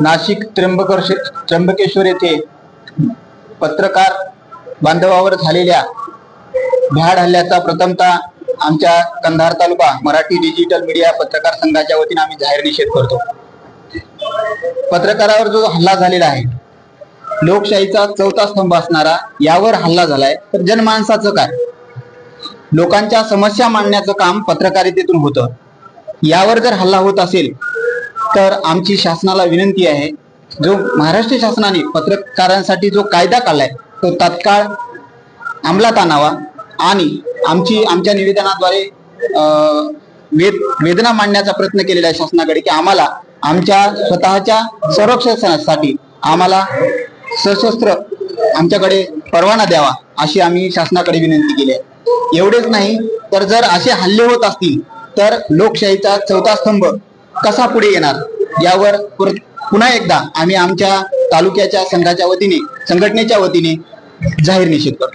नाशिक त्र्यंबकर त्र्यंबकेश्वर येथे पत्रकार बांधवावर झालेल्या भ्याड हल्ल्याचा प्रथमतः आमच्या कंधार तालुका मराठी डिजिटल मीडिया पत्रकार संघाच्या वतीने आम्ही जाहीर निषेध करतो. पत्रकारावर जो हल्ला झालेला आहे लोकशाहीचा चौथा स्तंभ असणारा यावर हल्ला झालाय तर जनमानसाचं काय? लोकांच्या समस्या मांडण्याचं काम पत्रकारितेतून होतं. यावर जर हल्ला होत असेल तर आमची शासनाला विनंती आहे जो महाराष्ट्र शासनाने पत्रकारांसाठी जो कायदा काढलाय तो तात्काळ अंमलात आणावा आणि आमची आमच्या निवेदनाद्वारे वेदना मांडण्याचा प्रयत्न केलेला आहे शासनाकडे की आम्हाला आमच्या स्वतःच्या संरक्षणासाठी आम्हाला सशस्त्र आमच्याकडे परवाना द्यावा अशी आम्ही शासनाकडे विनंती केली आहे. एवढेच नाही तर जर असे हल्ले होत असतील तर लोकशाहीचा चौथा स्तंभ कसा पुढे येणार? यावर पुन्हा एकदा आम्ही आमच्या तालुक्याच्या संघाच्या वतीने संघटनेच्या वतीने जाहीर निषेध करतो.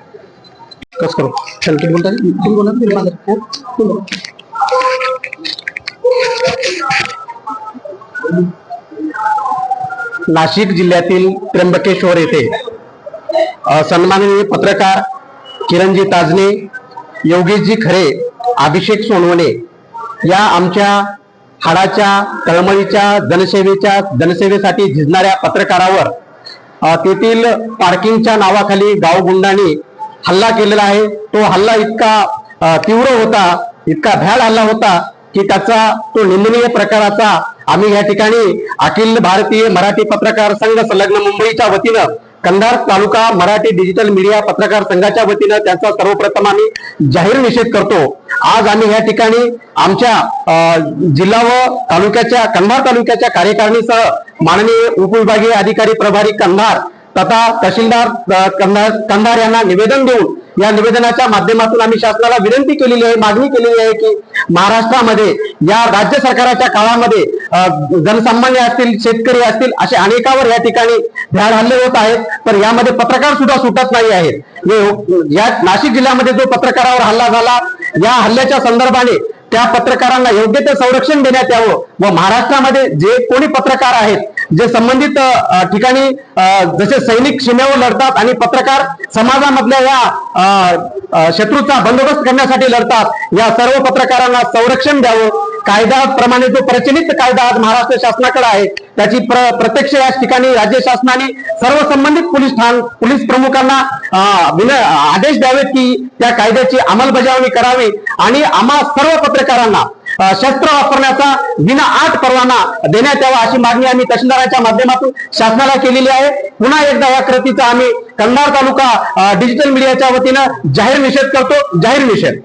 प्रेस करो चल शलकीत बोलता तुम्ही बोला, तुम्ही बोला. हो, तुम्ही नाशिक जिल्ह्यातील त्र्यंबकेश्वर येथे सन्माननीय पत्रकार किरणजी ताजने योगेशजी खरे अभिषेक सोनवणे या आमच्या हाडाच्या तळमळीच्या जनसेवेच्या जनसेवेसाठी झिजणाऱ्या पत्रकारावर तेथील पार्किंगच्या नावाखाली गावगुंडांनी हल्ला केलेला आहे. तो हल्ला इतका तीव्र होता इतका भ्याड हल्ला होता की त्याचा तो निंदनीय प्रकाराचा आम्ही या ठिकाणी अखिल भारतीय मराठी पत्रकार संघ संलग्न मुंबईच्या वतीनं कंधार तालुका मराठी डिजिटल मीडिया पत्रकार संघाच्या वतीनं त्याचा सर्वप्रथम आम्ही जाहीर निषेध करतो. आज आम्ही या ठिकाणी आमच्या जिल्हा व तालुक्याच्या कंधार तालुक्याच्या कार्यकारिणीसह माननीय उपविभागीय अधिकारी प्रभारी कंधार तथा तहसीलदार कंधार यांना निवेदन देऊन या निवेदनाच्या माध्यमातून आम्ही शासनाला विनंती केलेली आहे मागणी केलेली आहे की महाराष्ट्रामध्ये या राज्य सरकाराच्या काळामध्ये जनसामान्य असतील शेतकरी असतील असे अनेकावर या ठिकाणी भ्याड हल्ले होत आहेत. तर यामध्ये पत्रकार सुद्धा सुटत नाही आहेत. हो, या नाशिक जिल्ह्यामध्ये जो पत्रकारावर हल्ला झाला या हल्ल्याच्या संदर्भाने त्या पत्रकारांना योग्य ते संरक्षण देण्यात यावं व महाराष्ट्रामध्ये जे कोणी पत्रकार आहेत जे संबंधित ठिकाणी जसे सैनिक सीमेवर लढतात आणि पत्रकार समाजामधल्या या शत्रूचा बंदोबस्त करण्यासाठी लढतात या सर्व पत्रकारांना संरक्षण द्यावं. कायद्याप्रमाणे जो प्रचलित कायदा आज महाराष्ट्र शासनाकडे आहे त्याची प्र, प्रत्यक्ष या ठिकाणी राज्य शासनाने सर्व संबंधित पोलीस ठाण पोलीस प्रमुखांना आदेश द्यावेत की त्या कायद्याची अंमलबजावणी करावी आणि आम्हा सर्व पत्रकारांना शस्त्र वापरण्याचा विना आठ परवाना देण्यात यावा अशी मागणी आम्ही तहसीलदाराच्या माध्यमातून शासनाला केलेली आहे. पुन्हा एकदा या कृतीचा आम्ही कंधार तालुका डिजिटल मीडियाच्या वतीनं जाहीर निषेध करतो. जाहीर निषेध.